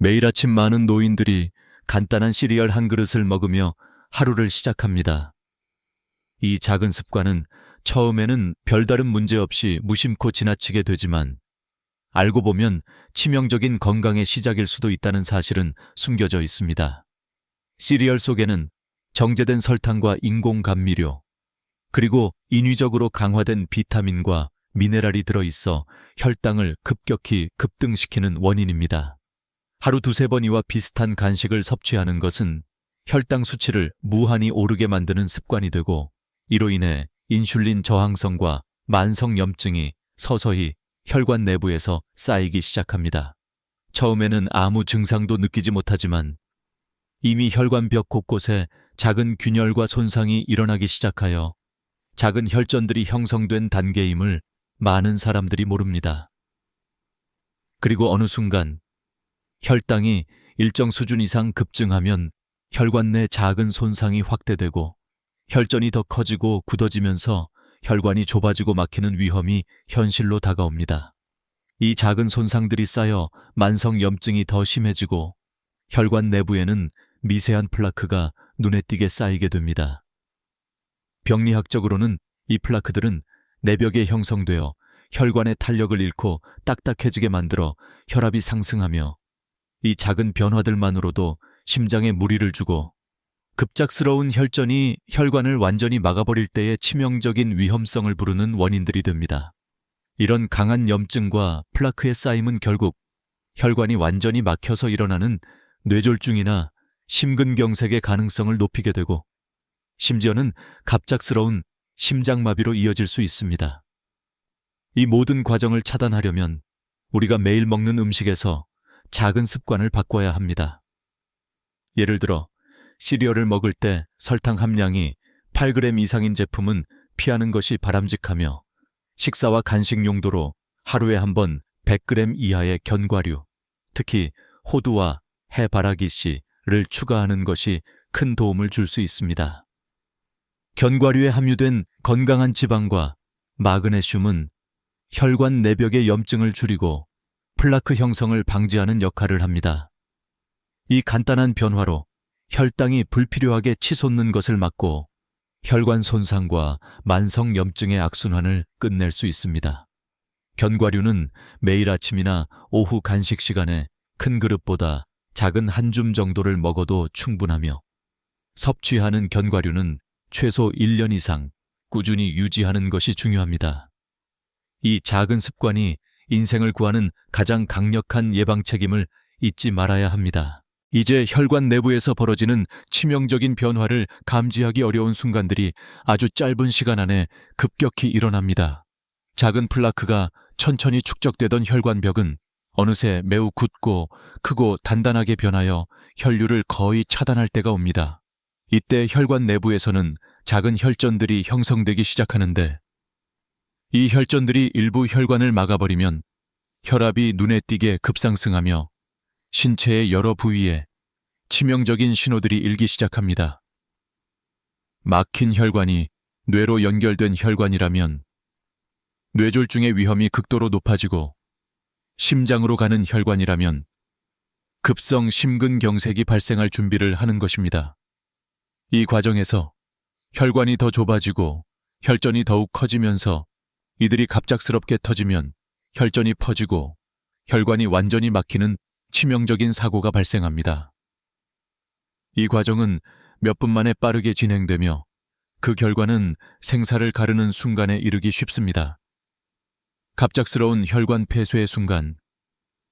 매일 아침 많은 노인들이 간단한 시리얼 한 그릇을 먹으며 하루를 시작합니다. 이 작은 습관은 처음에는 별다른 문제 없이 무심코 지나치게 되지만 알고 보면 치명적인 건강의 시작일 수도 있다는 사실은 숨겨져 있습니다. 시리얼 속에는 정제된 설탕과 인공 감미료, 그리고 인위적으로 강화된 비타민과 미네랄이 들어있어 혈당을 급격히 급등시키는 원인입니다. 하루 두세 번 이와 비슷한 간식을 섭취하는 것은 혈당 수치를 무한히 오르게 만드는 습관이 되고 이로 인해 인슐린 저항성과 만성 염증이 서서히 혈관 내부에서 쌓이기 시작합니다. 처음에는 아무 증상도 느끼지 못하지만 이미 혈관벽 곳곳에 작은 균열과 손상이 일어나기 시작하여 작은 혈전들이 형성된 단계임을 많은 사람들이 모릅니다. 그리고 어느 순간 혈당이 일정 수준 이상 급증하면 혈관 내 작은 손상이 확대되고 혈전이 더 커지고 굳어지면서 혈관이 좁아지고 막히는 위험이 현실로 다가옵니다. 이 작은 손상들이 쌓여 만성 염증이 더 심해지고 혈관 내부에는 미세한 플라크가 눈에 띄게 쌓이게 됩니다. 병리학적으로는 이 플라크들은 내벽에 형성되어 혈관의 탄력을 잃고 딱딱해지게 만들어 혈압이 상승하며 이 작은 변화들만으로도 심장에 무리를 주고 급작스러운 혈전이 혈관을 완전히 막아버릴 때의 치명적인 위험성을 부르는 원인들이 됩니다. 이런 강한 염증과 플라크의 쌓임은 결국 혈관이 완전히 막혀서 일어나는 뇌졸중이나 심근경색의 가능성을 높이게 되고 심지어는 갑작스러운 심장마비로 이어질 수 있습니다. 이 모든 과정을 차단하려면 우리가 매일 먹는 음식에서 작은 습관을 바꿔야 합니다. 예를 들어 시리얼을 먹을 때 설탕 함량이 8g 이상인 제품은 피하는 것이 바람직하며 식사와 간식 용도로 하루에 한 번 100g 이하의 견과류, 특히 호두와 해바라기 씨를 추가하는 것이 큰 도움을 줄 수 있습니다. 견과류에 함유된 건강한 지방과 마그네슘은 혈관 내벽의 염증을 줄이고 플라크 형성을 방지하는 역할을 합니다. 이 간단한 변화로 혈당이 불필요하게 치솟는 것을 막고 혈관 손상과 만성 염증의 악순환을 끝낼 수 있습니다. 견과류는 매일 아침이나 오후 간식 시간에 큰 그릇보다 작은 한 줌 정도를 먹어도 충분하며 섭취하는 견과류는 최소 1년 이상 꾸준히 유지하는 것이 중요합니다. 이 작은 습관이 인생을 구하는 가장 강력한 예방 책임을 잊지 말아야 합니다. 이제 혈관 내부에서 벌어지는 치명적인 변화를 감지하기 어려운 순간들이 아주 짧은 시간 안에 급격히 일어납니다. 작은 플라크가 천천히 축적되던 혈관벽은 어느새 매우 굳고 크고 단단하게 변하여 혈류를 거의 차단할 때가 옵니다. 이때 혈관 내부에서는 작은 혈전들이 형성되기 시작하는데 이 혈전들이 일부 혈관을 막아버리면 혈압이 눈에 띄게 급상승하며 신체의 여러 부위에 치명적인 신호들이 일기 시작합니다. 막힌 혈관이 뇌로 연결된 혈관이라면 뇌졸중의 위험이 극도로 높아지고 심장으로 가는 혈관이라면 급성 심근경색이 발생할 준비를 하는 것입니다. 이 과정에서 혈관이 더 좁아지고 혈전이 더욱 커지면서 이들이 갑작스럽게 터지면 혈전이 퍼지고 혈관이 완전히 막히는 치명적인 사고가 발생합니다. 이 과정은 몇 분 만에 빠르게 진행되며 그 결과는 생사를 가르는 순간에 이르기 쉽습니다. 갑작스러운 혈관 폐쇄의 순간,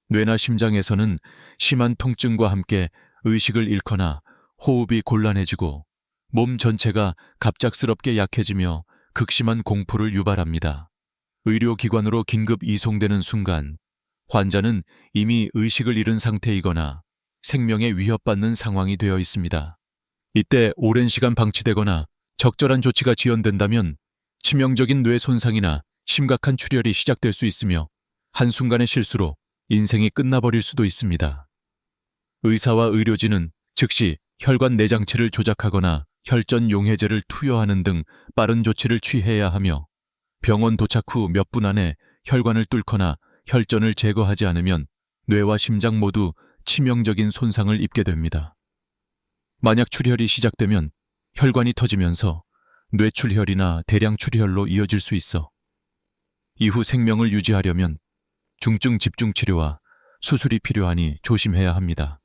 뇌나 심장에서는 심한 통증과 함께 의식을 잃거나 호흡이 곤란해지고 몸 전체가 갑작스럽게 약해지며 극심한 공포를 유발합니다. 의료기관으로 긴급 이송되는 순간 환자는 이미 의식을 잃은 상태이거나 생명에 위협받는 상황이 되어 있습니다. 이때 오랜 시간 방치되거나 적절한 조치가 지연된다면 치명적인 뇌 손상이나 심각한 출혈이 시작될 수 있으며 한순간의 실수로 인생이 끝나버릴 수도 있습니다. 의사와 의료진은 즉시 혈관 내장치를 조작하거나 혈전 용해제를 투여하는 등 빠른 조치를 취해야 하며 병원 도착 후 몇 분 안에 혈관을 뚫거나 혈전을 제거하지 않으면 뇌와 심장 모두 치명적인 손상을 입게 됩니다. 만약 출혈이 시작되면 혈관이 터지면서 뇌출혈이나 대량 출혈로 이어질 수 있어 이후 생명을 유지하려면 중증 집중 치료와 수술이 필요하니 조심해야 합니다.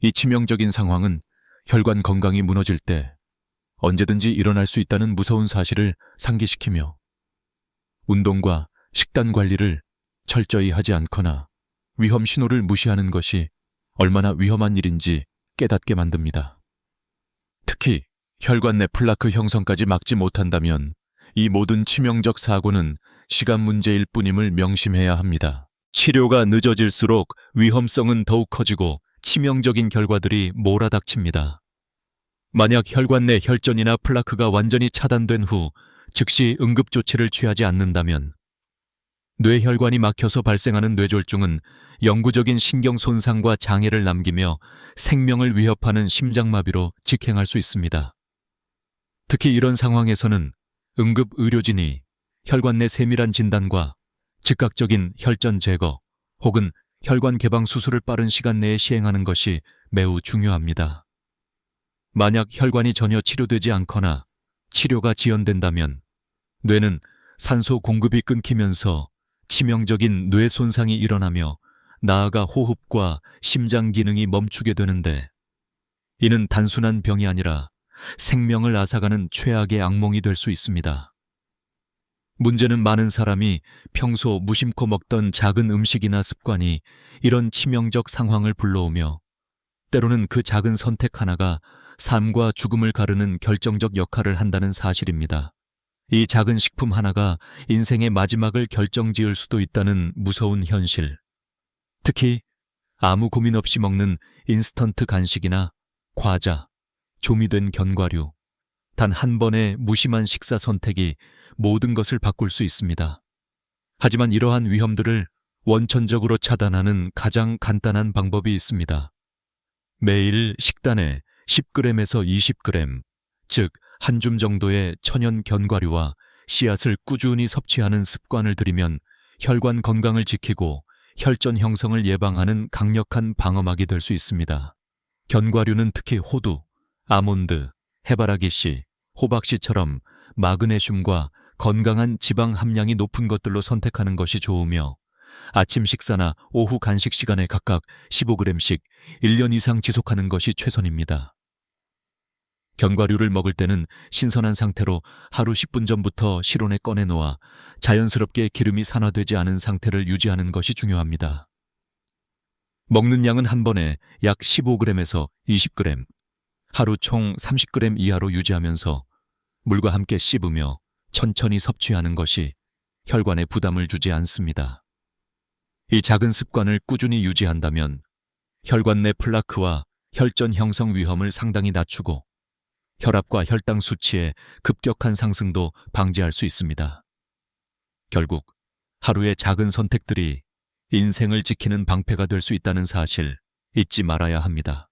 이 치명적인 상황은 혈관 건강이 무너질 때 언제든지 일어날 수 있다는 무서운 사실을 상기시키며 운동과 식단 관리를 철저히 하지 않거나 위험 신호를 무시하는 것이 얼마나 위험한 일인지 깨닫게 만듭니다. 특히 혈관 내 플라크 형성까지 막지 못한다면 이 모든 치명적 사고는 시간 문제일 뿐임을 명심해야 합니다. 치료가 늦어질수록 위험성은 더욱 커지고 치명적인 결과들이 몰아닥칩니다. 만약 혈관 내 혈전이나 플라크가 완전히 차단된 후 즉시 응급 조치를 취하지 않는다면 뇌혈관이 막혀서 발생하는 뇌졸중은 영구적인 신경 손상과 장애를 남기며 생명을 위협하는 심장마비로 직행할 수 있습니다. 특히 이런 상황에서는 응급 의료진이 혈관 내 세밀한 진단과 즉각적인 혈전 제거 혹은 혈관 개방 수술을 빠른 시간 내에 시행하는 것이 매우 중요합니다. 만약 혈관이 전혀 치료되지 않거나 치료가 지연된다면 뇌는 산소 공급이 끊기면서 치명적인 뇌 손상이 일어나며 나아가 호흡과 심장 기능이 멈추게 되는데 이는 단순한 병이 아니라 생명을 앗아가는 최악의 악몽이 될 수 있습니다. 문제는 많은 사람이 평소 무심코 먹던 작은 음식이나 습관이 이런 치명적 상황을 불러오며 때로는 그 작은 선택 하나가 삶과 죽음을 가르는 결정적 역할을 한다는 사실입니다. 이 작은 식품 하나가 인생의 마지막을 결정 지을 수도 있다는 무서운 현실. 특히 아무 고민 없이 먹는 인스턴트 간식이나 과자, 조미된 견과류, 단 한 번의 무심한 식사 선택이 모든 것을 바꿀 수 있습니다. 하지만 이러한 위험들을 원천적으로 차단하는 가장 간단한 방법이 있습니다. 매일 식단에 10g에서 20g, 즉 한 줌 정도의 천연 견과류와 씨앗을 꾸준히 섭취하는 습관을 들이면 혈관 건강을 지키고 혈전 형성을 예방하는 강력한 방어막이 될 수 있습니다. 견과류는 특히 호두, 아몬드, 해바라기 씨, 호박씨처럼 마그네슘과 건강한 지방 함량이 높은 것들로 선택하는 것이 좋으며 아침 식사나 오후 간식 시간에 각각 15g씩 1년 이상 지속하는 것이 최선입니다. 견과류를 먹을 때는 신선한 상태로 하루 10분 전부터 실온에 꺼내 놓아 자연스럽게 기름이 산화되지 않은 상태를 유지하는 것이 중요합니다. 먹는 양은 한 번에 약 15g에서 20g, 하루 총 30g 이하로 유지하면서 물과 함께 씹으며 천천히 섭취하는 것이 혈관에 부담을 주지 않습니다. 이 작은 습관을 꾸준히 유지한다면 혈관 내 플라크와 혈전 형성 위험을 상당히 낮추고 혈압과 혈당 수치의 급격한 상승도 방지할 수 있습니다. 결국 하루의 작은 선택들이 인생을 지키는 방패가 될 수 있다는 사실 잊지 말아야 합니다.